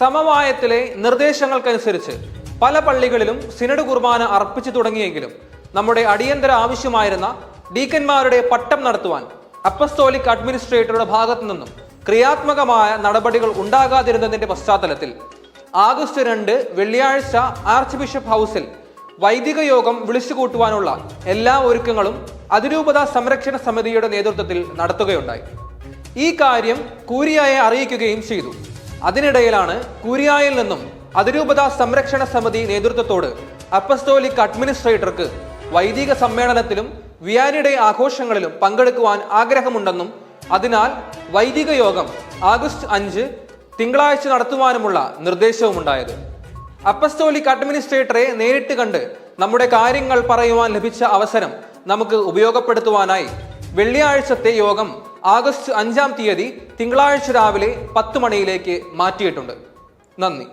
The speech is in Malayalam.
സമവായത്തിലെ നിർദ്ദേശങ്ങൾക്കനുസരിച്ച് പല പള്ളികളിലും സിനഡ് കുർബാന അർപ്പിച്ചു തുടങ്ങിയെങ്കിലും നമ്മുടെ അടിയന്തര ആവശ്യമായിരുന്ന ഡീക്കന്മാരുടെ പട്ടം നടത്തുവാൻ അപ്പസ്തോലിക് അഡ്മിനിസ്ട്രേറ്ററുടെ ഭാഗത്തു നിന്നും ക്രിയാത്മകമായ നടപടികൾ ഉണ്ടാകാതിരുന്നതിന്റെ പശ്ചാത്തലത്തിൽ ആഗസ്റ്റ് രണ്ട് വെള്ളിയാഴ്ച ആർച്ച് ബിഷപ്പ് ഹൗസിൽ വൈദിക യോഗം വിളിച്ചുകൂട്ടുവാനുള്ള എല്ലാ ഒരുക്കങ്ങളും അതിരൂപത സംരക്ഷണ സമിതിയുടെ നേതൃത്വത്തിൽ നടത്തുകയുണ്ടായി. ഈ കാര്യം കൂരിയായെ അറിയിക്കുകയും ചെയ്തു. അതിനിടയിലാണ് കുരിയായിൽ നിന്നും അതിരൂപത സംരക്ഷണ സമിതി നേതൃത്വത്തോട് അപ്പസ്തോലിക് അഡ്മിനിസ്ട്രേറ്റർക്ക് വൈദിക സമ്മേളനത്തിലും വിയാനിയുടെ ആഘോഷങ്ങളിലും പങ്കെടുക്കുവാൻ ആഗ്രഹമുണ്ടെന്നും അതിനാൽ വൈദിക യോഗം ആഗസ്റ്റ് അഞ്ച് തിങ്കളാഴ്ച നടത്തുവാനുമുള്ള നിർദ്ദേശവുമുണ്ടായത്. അപ്പസ്തോലിക് അഡ്മിനിസ്ട്രേറ്ററെ നേരിട്ട് കണ്ട് നമ്മുടെ കാര്യങ്ങൾ പറയുവാൻ ലഭിച്ച അവസരം നമുക്ക് ഉപയോഗപ്പെടുത്തുവാനായി വെള്ളിയാഴ്ചത്തെ യോഗം ആഗസ്റ്റ് അഞ്ചാം തീയതി തിങ്കളാഴ്ച രാവിലെ പത്ത് മണിയിലേക്ക് മാറ്റിയിട്ടുണ്ട്. നന്ദി.